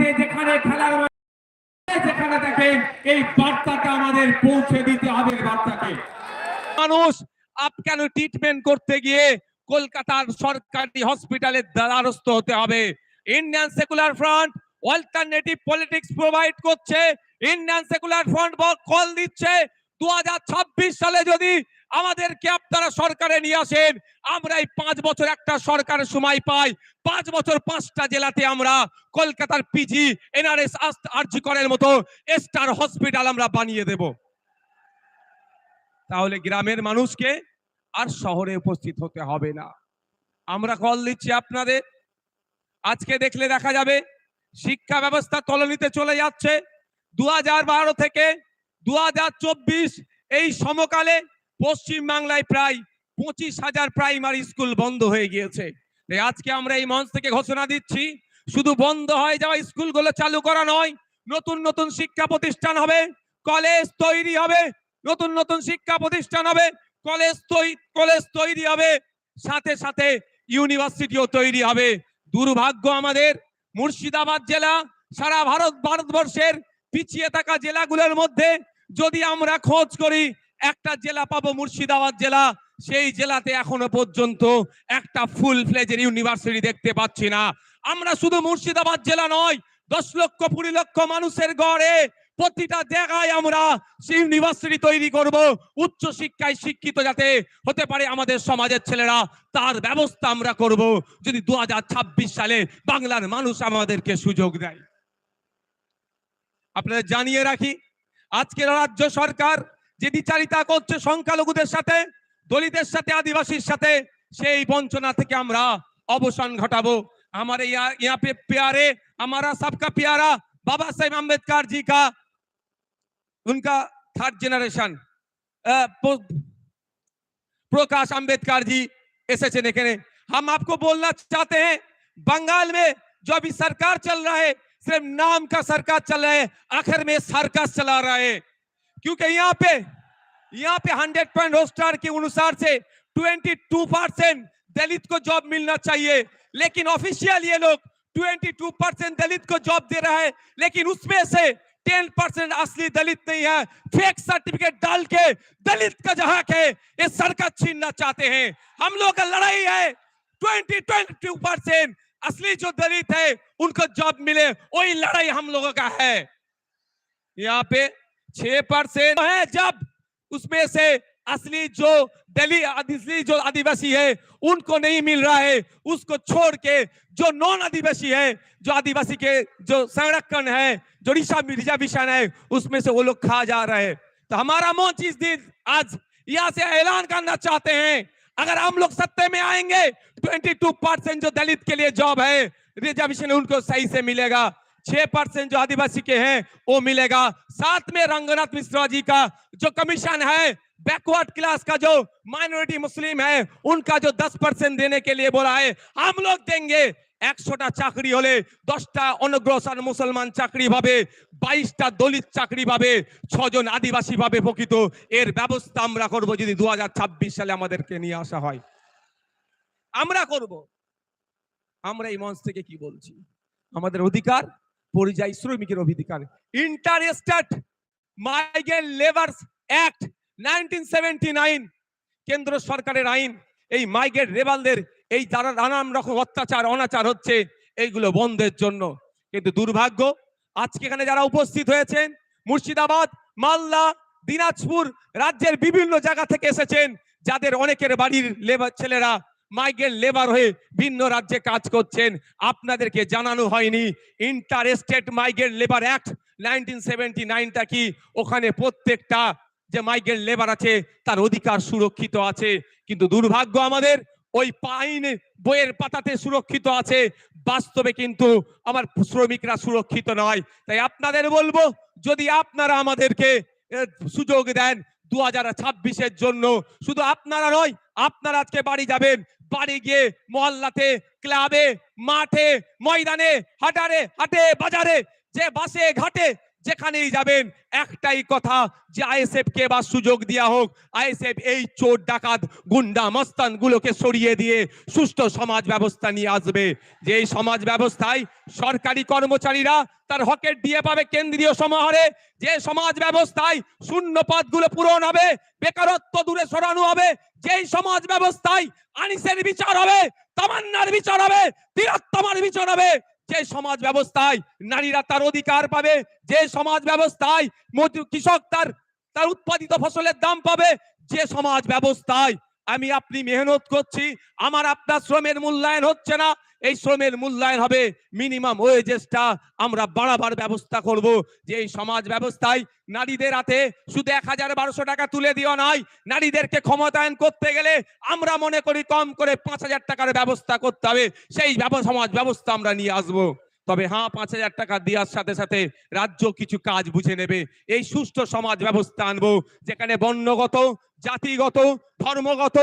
যে যেখানে খেলার যেখানে দেখেন, এই বার্তাটা আমাদের পৌঁছে দিতে হবে বার্তাকে। মানুষ ট্রিটমেন্ট করতে গিয়ে কলকাতার সরকারি হসপিটালে দ্বারস্থ হতে হবে? Indian secular front alternative politics provide করছে। ইন্ডিয়ান সেকুলার ফ্রন্ট কল দিচ্ছে। দু হাজার ছাব্বিশ সালে যদি আমাদেরকে আপনারা সরকারে নিয়ে আসেন। আমরা এই পাঁচ বছর একটা সরকারের সময় পাই। পাঁচ বছর পাঁচটা জেলাতে আমরা কলকাতার পিজি এনআরএস আরজি করের মতো স্টার হসপিটাল আমরা বানিয়ে দেব। তাহলে গ্রামের মানুষকে আর শহরে উপস্থিত হতে হবে না। আমরা কল দিচ্ছি আপনাদের। আজকে দেখলে দেখা যাবে শিক্ষা ব্যবস্থা তলনিতে চলে যাচ্ছে। দু থেকে দু হাজার চব্বিশ এই সমকালে পশ্চিম বাংলায় প্রায় পঁচিশ হাজার প্রাইমারি স্কুল বন্ধ হয়ে গিয়েছে। আজকে আমরা এই মঞ্চ থেকে ঘোষণা দিচ্ছি, শুধু বন্ধ হয়ে যাওয়া স্কুলগুলো চালু করা নয়, নতুন নতুন শিক্ষা প্রতিষ্ঠান হবে, কলেজ তৈরি হবে, নতুন নতুন শিক্ষা প্রতিষ্ঠান হবে, কলেজ কলেজ তৈরি হবে, সাথে সাথে ইউনিভার্সিটিও তৈরি হবে। দুর্ভাগ্য আমাদের, মুর্শিদাবাদ জেলা, সারা ভারত, ভারতবর্ষের পিছিয়ে থাকা জেলাগুলোর মধ্যে যদি আমরা খোঁজ করি একটা জেলা পাবো মুর্শিদাবাদ জেলা, সেই জেলাতে এখনও পর্যন্ত একটা ফুল ফ্লেজের ইউনিভার্সিটি দেখতে পাচ্ছি না। আমরা শুধু মুর্শিদাবাদ জেলা নয়, দশ লক্ষ কুড়ি লক্ষ মানুষের গড়ে প্রতিটা জায়গায় আমরা ইউনিভার্সিটি তৈরি করব, উচ্চ শিক্ষায় শিক্ষিত যাতে হতে পারে আমাদের সমাজের ছেলেরা। তার ব্যবস্থা আমরা করব যদি দু হাজার ছাব্বিশ সালে বাংলার মানুষ আমাদেরকে সুযোগ দেয়। আপনাদের জানিয়ে রাখি, আজকের রাজ্য সরকার যে বিচারিতা করছে সংখ্যালঘুদের সাথে দলিতের সাথে আদিবাসীর সাথে সেই বঞ্চনা থেকে আমরা অবসান ঘটাবো हमारे यहाँ यहाँ पे प्यारे हमारा सबका प्यारा बाबा साहेब अम्बेडकर जी का उनका थर्ड जनरेशन प्रकाश अंबेडकर जी एसएचएन एखाने हम आपको बोलना चाहते हैं बंगाल में जो अभी सरकार चल रहा है सिर्फ नाम का सरकार चल रहा है आखिर में सर्कस चला रहा है क्योंकि यहाँ पे यहाँ पे हंड्रेड पॉइंट रोस्टर के अनुसार से ट्वेंटी टू परसेंट दलित को जॉब मिलना चाहिए। लेकिन ऑफिशियल ये लोग 22 परसेंट दलित को जॉब दे रहा है, लेकिन उसमें से 10 परसेंट असली दलित नहीं है। फेक सर्टिफिकेट डाल के दलित का जहाँ है ये सरकार छीनना चाहते हैं। हम लोग का लड़ाई है 20 22 परसेंट असली जो दलित है, उनको जॉब मिले, वही लड़ाई हम लोगों का है। यहाँ पे छह परसेंट है जब उसमें से असली जो दलित असली जो आदिवासी है, उनको नहीं मिल रहा है। उसको छोड़ के जो नॉन आदिवासी है, जो आदिवासी के जो संरक्षण है, जो रिशा रिजर्वेशन है, उसमें से वो लोग खा जा रहे हैं। तो हमारा मंच इस दिन आज यहाँ से ऐलान करना चाहते हैं। अगर हम लोग सत्ते में आएँगे 22 परसेंट जो दलित के लिए जॉब है रिजर्वेशन उनको सही से मिलेगा। छह परसेंट जो आदिवासी के हैं वो मिलेगा साथ में रंगनाथ मिश्रा जी का जो कमीशन है बैकवर्ड क्लास का जो माइनॉरिटी मुस्लिम है उनका जो दस परसेंट देने के लिए बोला है हम लोग देंगे একশোটা চাকরি হলে দশটা অনগ্রসর মুসলমান চাকরি পাবে বাইশটা দলিত চাকরি পাবে ছজন আদিবাসী পাবে প্রকৃত এর ব্যবস্থা আমরা করব যদি দু সালে আমাদেরকে নিয়ে আসা হয় আমরা করব আমরা এই মঞ্চ থেকে কি বলছি আমাদের অধিকার পরিযায়ী শ্রমিকের অধিকার। Interstate migrant labours act nineteen কেন্দ্র সরকারের আইন, এই মাইগ্রেট রেবালদের এই যারা নানান রকম অত্যাচার, অনাচার হচ্ছে, এইগুলো বন্ধের জন্য। কিন্তু দুর্ভাগ্য, আজকে এখানে যারা উপস্থিত হয়েছেন, মুর্শিদাবাদ, মালদা, দিনাজপুর রাজ্যের বিভিন্ন জায়গা থেকে এসেছেন, যাদের অনেকের বাড়ির লেবার ছেলেরা মাইগ্রেন্ট লেবার হয়ে ভিন্ন রাজ্যে কাজ করছেন। আপনাদেরকে জানানো হয়নি interstate migrant labour act nineteen seventy নাইনটা কি? ওখানে প্রত্যেকটা যে মাইগ্রেন্ট লেবার আছে, তার অধিকার সুরক্ষিত আছে। কিন্তু দুর্ভাগ্য আমাদের, ওই পাইন বইয়ের পাতাতে সুরক্ষিত আছে। বাস্তবে কিন্তু আমার শ্রমিকরা সুরক্ষিত নয়। তাই আপনাদের বলব, যদি আপনারা আমাদেরকে সুযোগ দেন দু হাজার জন্য। শুধু আপনারা নয়, আপনারা আজকে বাড়ি যাবেন বাড়ি গিয়ে মহল্লাতে ক্লাবে মাঠে ময়দানে হাটারে হাটে বাজারে যে বাসে ঘাটে যেখানেই যাবেন, একটাই কথা, যে আইএসএফ কে বা সুযোগ দেওয়া হোক। আইএসএফ এই চোর ডাকাত, গুন্ডা মস্তান গুলোকে সরিয়ে দিয়ে সুষ্ঠু সমাজ ব্যবস্থা নিয়ে আসবে। যে এই সমাজ ব্যবস্থায় সরকারি কর্মচারীরা তার হকের দিয়ে পাবে কেন্দ্রীয় সমাহারে, যে সমাজ ব্যবস্থায় শূন্য পদগুলো পূরণ হবে, বেকারত্ব দূরে সরানো হবে, যেই সমাজ ব্যবস্থায় আনিসের বিচার হবে, তামান্নার বিচার হবে, তিরাত্তমার বিচার হবে যে সমাজ ব্যবস্থায় নারীরা তার অধিকার পাবে, যে সমাজ ব্যবস্থায় কৃষক তার তার উৎপাদিত ফসলের দাম পাবে, যে সমাজ ব্যবস্থায় আমি আপনি মেহনত করছি, আমার আপনার শ্রমের মূল্যায়ন হচ্ছে না এই শ্রমের মূল্যায়ন হবে। মিনিমাম ওয়েজেসটা আমরা বাড়াবার ব্যবস্থা করব। যে এই সমাজ ব্যবস্থায় নারীদের হাতে শুধু এক হাজার বারোশো টাকা তুলে দিও নয়, নারীদেরকে ক্ষমতায়ন করতে গেলে আমরা মনে করি কম করে পাঁচ হাজার টাকার ব্যবস্থা করতে হবে। সেই সমাজ ব্যবস্থা আমরা নিয়ে আসব। তবে হ্যাঁ পাঁচ হাজার টাকা দেওয়ার সাথে সাথে রাজ্য কিছু কাজ বুঝে নেবে। এই সুষ্ঠু সমাজ ব্যবস্থা আনব, যেখানে বর্ণগত জাতিগত, ধর্মগত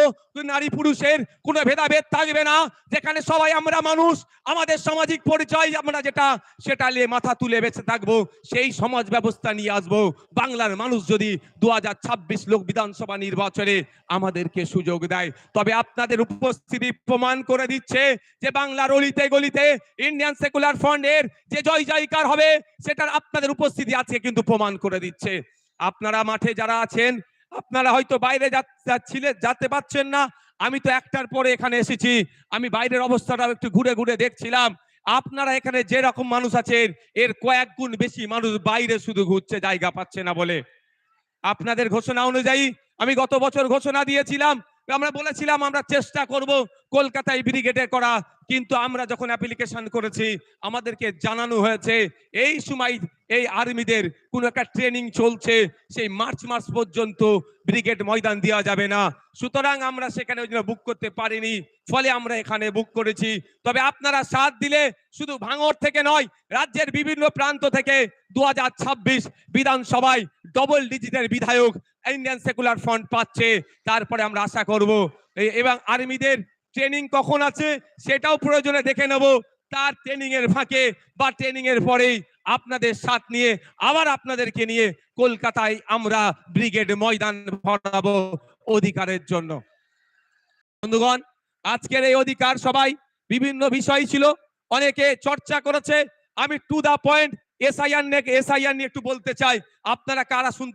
নারী পুরুষের কোনো ভেদাভেদ থাকবে না। যেখানে সবাই আমরা মানুষ, আমাদের সামাজিক পরিচয় আমরা যেটা, সেটা নিয়ে মাথা তুলে বেঁচে থাকব, সেই সমাজ ব্যবস্থা নিয়ে আসব। বাংলার মানুষ যদি দু হাজার ছাব্বিশ লোক বিধানসভা নির্বাচনে আমাদেরকে সুযোগ দেয়, তবে আপনাদের উপস্থিতি প্রমাণ করে দিচ্ছে যে বাংলার অলিতে গলিতে ইন্ডিয়ান সেকুলার ফ্রন্টের যে জয় জয়কার হবে, সেটার আপনাদের উপস্থিতি আজকে কিন্তু প্রমাণ করে দিচ্ছে। আপনারা মাঠে যারা আছেন আপনারা হয়তো বাইরে যাচ্ছিলেন যাতে পাচ্ছেন না। আমি তো একটার পরে এখানে এসেছি। আমি বাইরের অবস্থাটা একটু ঘুরে ঘুরে দেখছিলাম। আপনারা এখানে যে রকম মানুষ আছেন, এর কয়েক গুণ বেশি মানুষ বাইরে শুধু ঘুরছে, জায়গা পাচ্ছে না বলে। আপনাদের ঘোষণা অনুযায়ী আমি গত বছর ঘোষণা দিয়েছিলাম। আমরা বলেছিলাম, আমরা চেষ্টা করব কলকাতায় ব্রিগেডে করা, কিন্তু আমরা যখন অ্যাপ্লিকেশন করেছি, আমাদেরকে জানানো হয়েছে, এই সময় এই আর্মিদের কোন একটা ট্রেনিং চলছে, সেই মার্চ মাস পর্যন্ত ব্রিগেড ময়দান দেওয়া যাবে না। সুতরাং আমরা সেখানে ওই বুক করতে পারিনি, ফলে আমরা এখানে বুক করেছি। তবে আপনারা সাথ দিলে শুধু ভাঙড় থেকে নয়, রাজ্যের বিভিন্ন প্রান্ত থেকে দু হাজার ছাব্বিশ বিধানসভায় ডবল ডিজিটের বিধায়ক ইন্ডিয়ান সেকুলার ফ্রন্ট পাচ্ছে। তারপরে আমরা আশা করব এবং আর্মিদের ট্রেনিং কখন আছে সেটাও প্রয়োজনে দেখে নেব। তার ট্রেনিং এর ফাঁকে বা ট্রেনিং এর পরেই আপনাদের সাথ নিয়ে আবার আপনাদেরকে নিয়ে কলকাতায় আমরা ব্রিগেড ময়দান ভরাবো অধিকারের জন্য। বন্ধুগণ, আজকের এই অধিকার সবাই বিভিন্ন বিষয় ছিল, অনেকে চর্চা করেছে। আমি টু দা পয়েন্ট এসআইআর নিয়ে এসআইআর নিয়ে একটু বলতে চাই। আপনারা কারা শুনতে